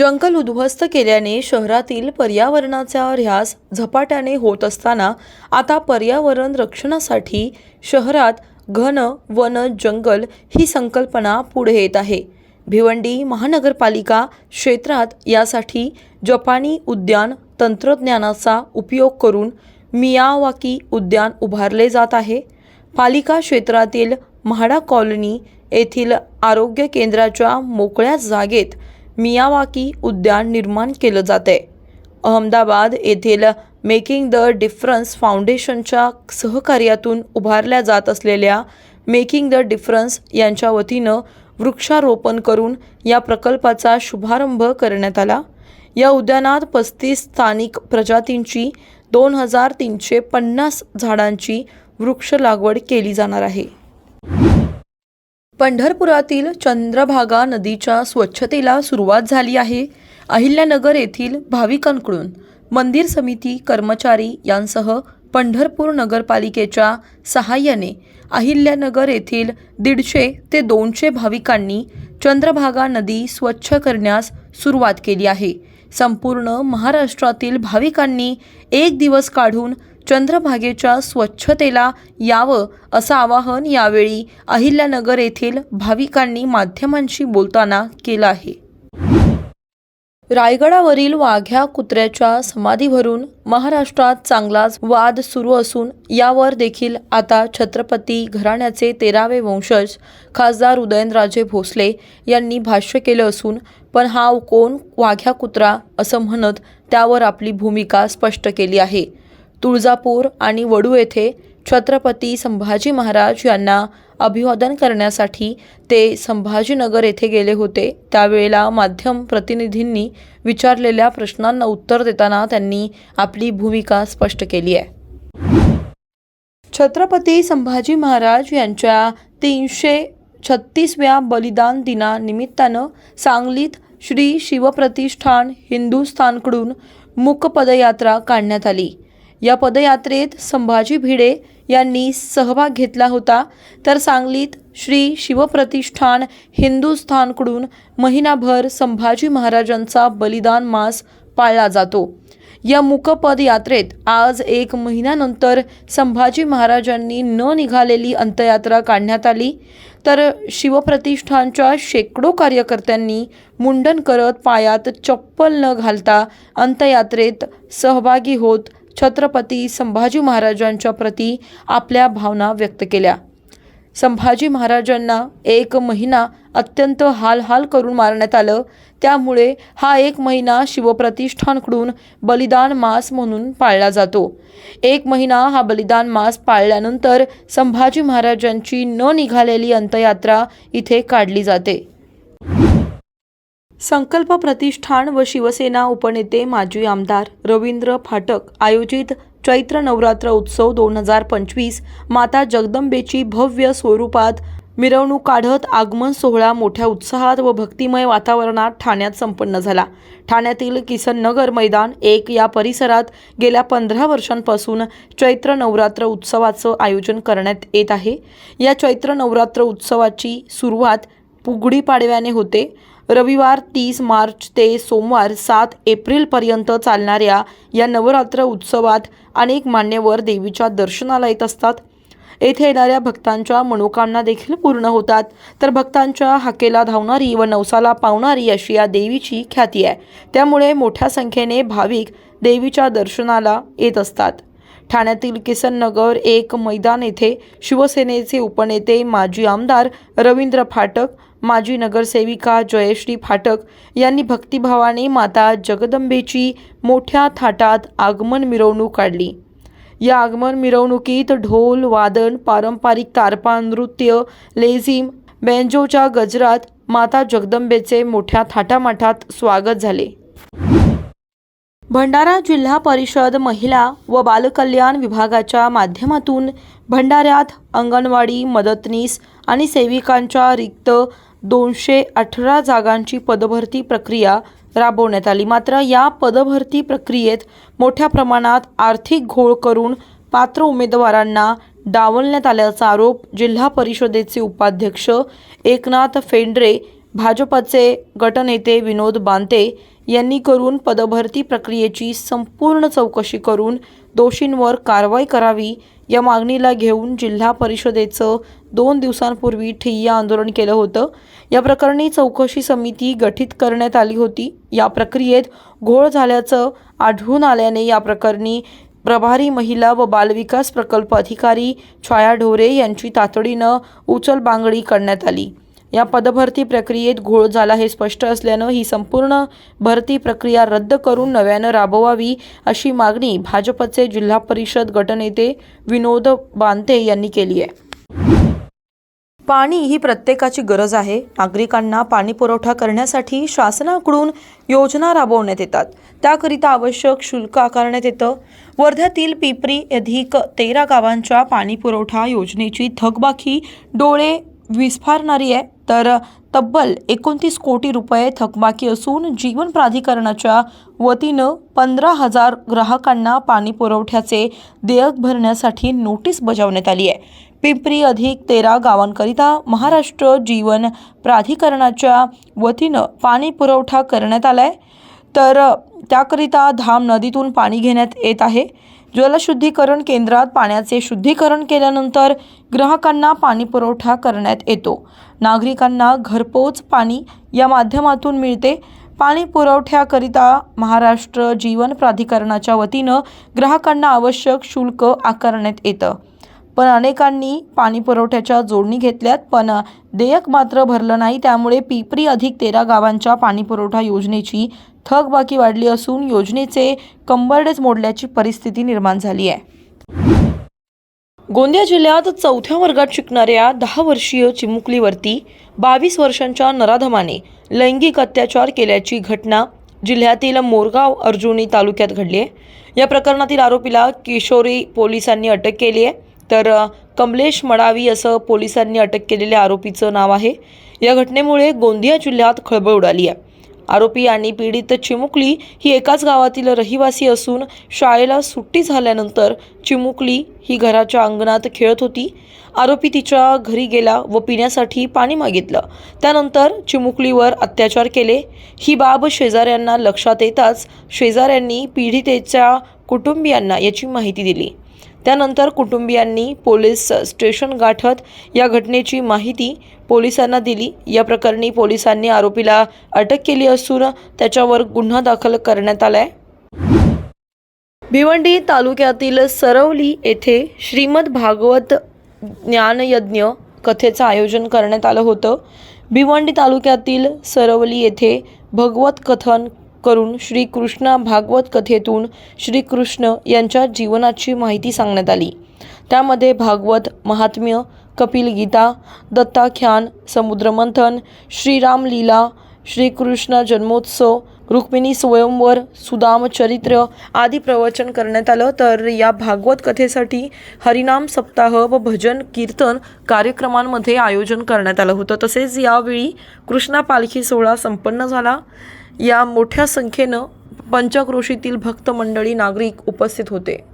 जंगल उद्ध्वस्त केल्याने शहरातील पर्यावरणाचा ऱ्हास झपाट्याने होत असताना आता पर्यावरण रक्षणासाठी शहरात घन वन जंगल ही संकल्पना पुढे येत आहे. भिवंडी महानगरपालिका क्षेत्रात यासाठी जपानी उद्यान तंत्रज्ञानाचा उपयोग करून मियावाकी उद्यान उभारले जात आहे. पालिका क्षेत्रातील म्हाडा कॉलनी येथील आरोग्य केंद्राच्या मोकळ्या जागेत मियावाकी उद्यान निर्माण केलं जाते अहमदाबाद येथील मेकिंग द डिफरन्स फाउंडेशनच्या सहकार्यातून उभारल्या जात असलेल्या मेकिंग द डिफरन्स यांच्या वतीनं वृक्षारोपण करून या प्रकल्पाचा शुभारंभ करण्यात आला. या उद्यानात पस्तीस स्थानिक प्रजातींची दोन हजार तीनशे पन्नास झाडांची वृक्ष लागवड केली जाणार आहे. पंढरपुरातील चंद्रभागा नदीच्या स्वच्छतेला सुरुवात झाली आहे. अहिल्यानगर येथील भाविकांकडून मंदिर समिती कर्मचारी यांसह पंढरपूर नगरपालिकेच्या सहाय्याने अहिल्यानगर येथील दीडशे ते दोनशे भाविकांनी चंद्रभागा नदी स्वच्छ करण्यास सुरुवात केली आहे. संपूर्ण महाराष्ट्रातील भाविकांनी एक दिवस काढून चंद्रभागेच्या स्वच्छतेला यावं असं आवाहन यावेळी अहिल्यानगर येथील भाविकांनी माध्यमांशी बोलताना केलं आहे. रायगडावरील वाघ्या कुत्र्याच्या समाधीवरून महाराष्ट्रात चांगलाच वाद सुरू असून यावर देखील आता छत्रपती घराण्याचे तेरावे वंशज खासदार उदयनराजे भोसले यांनी भाष्य केलं असून पण हा कोण वाघ्या कुत्रा? असं म्हणत त्यावर आपली भूमिका स्पष्ट केली आहे. तुळजापूर आणि वडू येथे छत्रपती संभाजी महाराज यांना अभिवादन करण्यासाठी ते संभाजीनगर येथे गेले होते. त्यावेळेला माध्यम प्रतिनिधींनी विचारलेल्या प्रश्नांना उत्तर देताना त्यांनी आपली भूमिका स्पष्ट केली आहे. छत्रपती संभाजी महाराज यांच्या तीनशे छत्तीसव्या बलिदान दिनानिमित्तानं सांगलीत श्री शिवप्रतिष्ठान हिंदुस्थानकडून मूकपदयात्रा काढण्यात आली. या पदयात्रेत संभाजी भिडे यांनी सहभाग घेतला होता. तर सांगलीत श्री शिवप्रतिष्ठान हिंदुस्थानकडून महिनाभर संभाजी महाराजांचा बलिदान मास पाळला जातो. या मुकपद यात्रेत आज एक महिन्यानंतर संभाजी महाराजांनी न निघालेली अंत्ययात्रा काढण्यात आली. तर शिवप्रतिष्ठानच्या शेकडो कार्यकर्त्यांनी मुंडन करत पायात चप्पल न घालता अंत्ययात्रेत सहभागी होत छत्रपती संभाजी महाराजांच्या प्रती आपल्या भावना व्यक्त केल्या. संभाजी महाराजांना एक महिना अत्यंत हाल हाल करून मारण्यात आलं. त्यामुळे हा एक महिना शिवप्रतिष्ठानकडून बलिदान मास म्हणून पाळला जातो. एक महिना हा बलिदान मास पाळल्यानंतर संभाजी महाराजांची न निघालेली अंत्ययात्रा इथे काढली जाते. संकल्प प्रतिष्ठान व शिवसेना उपनेते माजी आमदार रवींद्र फाटक आयोजित चैत्र नवरात्र उत्सव दोन हजार पंचवीस माता जगदंबेची भव्य स्वरूपात मिरवणूक काढत आगमन सोहळा मोठ्या उत्साहात व भक्तिमय वातावरणात ठाण्यात संपन्न झाला. ठाण्यातील किसन नगर मैदान एक या परिसरात गेल्या पंधरा वर्षांपासून चैत्र नवरात्र उत्सवाचं आयोजन करण्यात येत आहे. या चैत्र नवरात्र उत्सवाची सुरुवात पुगडी पाडव्याने होते. रविवार तीस मार्च ते सोमवार सात एप्रिलपर्यंत चालणाऱ्या या नवरात्र उत्सवात अनेक मान्यवर देवीच्या दर्शनाला येत असतात. येथे येणाऱ्या भक्तांच्या मनोकामना देखील पूर्ण होतात. तर भक्तांच्या हाकेला धावणारी व नवसाला पावणारी अशी या देवीची ख्याती आहे. त्यामुळे मोठ्या संख्येने भाविक देवीच्या दर्शनाला येत असतात. ठाण्यातील किसन नगर एक मैदान येथे शिवसेनेचे उपनेते माजी आमदार रवींद्र फाटक माजी नगरसेविका जयश्री फाटक यांनी भक्तिभावाने माता जगदंबेची मोठ्या थाटात आगमन मिरवणूक काढली. या आगमन मिरवणुकीत ढोल वादन पारंपरिक तारपा नृत्य लेझिम बेंजोच्या गजरात माता जगदंबेचे मोठ्या थाटामाटात स्वागत झाले. भंडारा जिल्हा परिषद महिला व बालकल्याण विभागाच्या माध्यमातून भंडाऱ्यात अंगणवाडी मदतनीस आणि सेविकांच्या रिक्त दोनशे अठरा जागांची पदभरती प्रक्रिया राबवण्यात आली. मात्र या पदभरती प्रक्रियेत मोठ्या प्रमाणात आर्थिक घोळ करून पात्र उमेदवारांना डावलण्यात आल्याचा आरोप जिल्हा परिषदेचे उपाध्यक्ष एकनाथ फेंड्रे भाजपचे गटनेते विनोद बांते यांनी करून पदभरती प्रक्रियेची संपूर्ण चौकशी करून दोषींवर कारवाई करावी या मागणीला घेऊन जिल्हा परिषदेचं दोन दिवसांपूर्वी ठिय्या आंदोलन केलं होतं. या प्रकरणी चौकशी समिती गठीत करण्यात आली होती. या प्रक्रियेत घोळ झाल्याचं आढळून आल्याने या प्रकरणी प्रभारी महिला व बालविकास प्रकल्प अधिकारी छाया ढोरे यांची तातडीनं उचलबांगडी करण्यात आली. या पदभरती प्रक्रियेत घोळ झाला हे स्पष्ट असल्यानं ही संपूर्ण भरती प्रक्रिया रद्द करून नव्यानं राबवावी अशी मागणी भाजपचे जिल्हा परिषद गटनेते विनोद बांते यांनी केली आहे. पाणी ही प्रत्येकाची गरज आहे. नागरिकांना पाणी पुरवठा करण्यासाठी शासनाकडून योजना राबवण्यात येतात. त्याकरिता आवश्यक शुल्क आकारण्यात येतं. वर्ध्यातील पिपरी अधिक तेरा गावांच्या पाणी पुरवठा योजनेची थकबाकी डोळे विस्फारणारी आहे. तर तब्बल एकोणतीस कोटी रुपये थकबाकी असून जीवन प्राधिकरणाच्या वतीनं पंधरा हजार ग्राहकांना पाणी पुरवठ्याचे देयक भरण्यासाठी नोटीस बजावण्यात आली आहे. पिंपरी अधिक तेरा गावांकरिता महाराष्ट्र जीवन प्राधिकरणाच्या वतीनं पाणी पुरवठा करण्यात आला आहे तर त्याकरिता धाम नदीतून पाणी घेण्यात येत आहे. जलशुद्धीकरण केंद्रात पाण्याचे शुद्धीकरण केल्यानंतर ग्राहकांना पाणी पुरवठा करण्यात येतो. नागरिकांना घरपोच पाणी या माध्यमातून मिळते. पाणी पुरवठ्याकरिता महाराष्ट्र जीवन प्राधिकरणाच्या वतीनं ग्राहकांना आवश्यक शुल्क आकारण्यात येतं. पण अनेकांनी पाणी पुरवठ्याच्या जोडणी घेतल्यात पण देयक मात्र भरलं नाही. त्यामुळे पिपरी अधिक तेरा गावांच्या पाणी पुरवठा योजनेची थकबाकी वाढली असून योजनेचे कंबरडेच मोडल्याची परिस्थिती निर्माण झाली आहे. गोंदिया जिल्ह्यात चौथ्या वर्गात शिकणाऱ्या दहा वर्षीय चिमुकलीवरती बावीस वर्षांच्या नराधमाने लैंगिक अत्याचार केल्याची घटना जिल्ह्यातील मोरगाव अर्जुनी तालुक्यात घडली आहे. या प्रकरणातील आरोपीला किशोरी पोलिसांनी अटक केली आहे. तर कमलेश मडावी असं पोलिसांनी अटक केलेल्या आरोपीचं नाव आहे. या घटनेमुळे गोंदिया जिल्ह्यात खळबळ उडाली आहे. आरोपी आणि पीडित चिमुकली ही एकाच गावातील रहिवासी असून शाळेला सुट्टी झाल्यानंतर चिमुकली ही घराच्या अंगणात खेळत होती. आरोपी तिच्या घरी गेला व पिण्यासाठी पाणी मागितलं. त्यानंतर चिमुकलीवर अत्याचार केले. ही बाब शेजाऱ्यांना लक्षात येताच शेजाऱ्यांनी पीडितेच्या कुटुंबियांना याची माहिती दिली. त्यानंतर कुटुंबियांनी पोलीस स्टेशन गाठत या घटनेची माहिती पोलिसांना दिली. या प्रकरणी पोलिसांनी आरोपीला अटक केली असून त्याच्यावर गुन्हा दाखल करण्यात आलाय. भिवंडी तालुक्यातील सरवली येथे श्रीमद भागवत ज्ञानयज्ञ कथेचं आयोजन करण्यात आलं होतं. भिवंडी तालुक्यातील सरवली येथे भगवत कथन करून श्रीकृष्ण भागवत कथेतून श्रीकृष्ण यांच्या जीवनाची माहिती सांगण्यात आली. त्यामध्ये भागवत महात्म्य कपिल गीता दत्ताख्यान समुद्रमंथन श्रीरामलीला श्रीकृष्ण जन्मोत्सव रुक्मिणी स्वयंवर सुदाम चरित्र आदी प्रवचन करण्यात आलं. तर या भागवत कथेसाठी हरिनाम सप्ताह व भजन कीर्तन कार्यक्रमांमध्ये आयोजन करण्यात आलं होतं. तसेच यावेळी कृष्णा पालखी सोहळा संपन्न झाला. या मोठ्या संख्येनं पंचक्रोशीतील भक्त मंडळी नागरिक उपस्थित होते.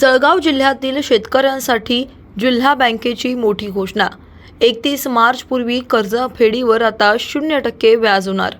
जळगाव जिल्ह्यातील शेतकऱ्यांसाठी जिल्हा बँकेची मोठी घोषणा. एकतीस मार्चपूर्वी कर्ज फेडीवर आता शून्य टक्के व्याज होणार.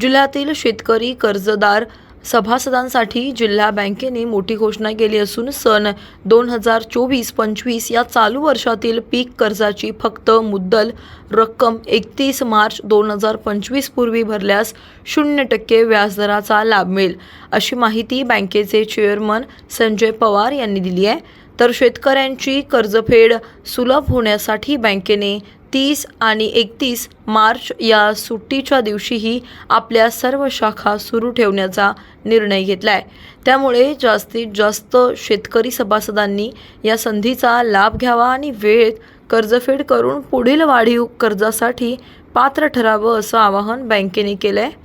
जिल्ह्यातील शेतकरी कर्जदार सभासदांसाठी जिल्हा बँकेने मोठी घोषणा केली असून सन दोन हजार चोवीस पंचवीस या चालू वर्षातील पीक कर्जाची फक्त मुद्दल रक्कम एकतीस मार्च दोन हजार पंचवीस पूर्वी भरल्यास शून्य टक्के व्याजदराचा लाभ मिळेल अशी माहिती बँकेचे चेअरमन संजय पवार यांनी दिली आहे. तर शेतकऱ्यांची कर्जफेड सुलभ होण्यासाठी बँकेने तीस आणि एकतीस मार्च या सुट्टीच्या दिवशीही आपल्या सर्व शाखा सुरू ठेवण्याचा निर्णय घेतला आहे त्यामुळे जास्तीत जास्त शेतकरी सभासदांनी या संधीचा लाभ घ्यावा आणि वेळेत कर्जफेड करून पुढील वाढीव कर्जासाठी पात्र ठरावं असं आवाहन बँकेने केलं आहे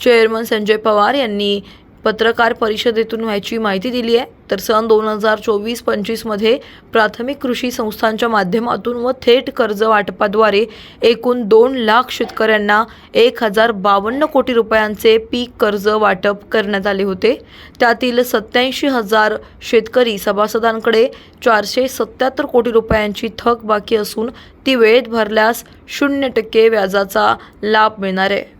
चेअरमन संजय पवार यांनी पत्रकार परिषदेतून व्हायची माहिती दिली आहे. तर सन दोन हजार चोवीस पंचवीसमध्ये प्राथमिक कृषी संस्थांच्या माध्यमातून व थेट कर्ज वाटपाद्वारे एकूण दोन लाख शेतकऱ्यांना एक हजार बावन्न कोटी रुपयांचे पीक कर्ज वाटप करण्यात आले होते. त्यातील सत्याऐंशी हजार शेतकरी सभासदांकडे चारशे सत्याहत्तर कोटी रुपयांची थक बाकी असून ती वेळेत भरल्यास शून्य टक्के व्याजाचा लाभ मिळणार आहे.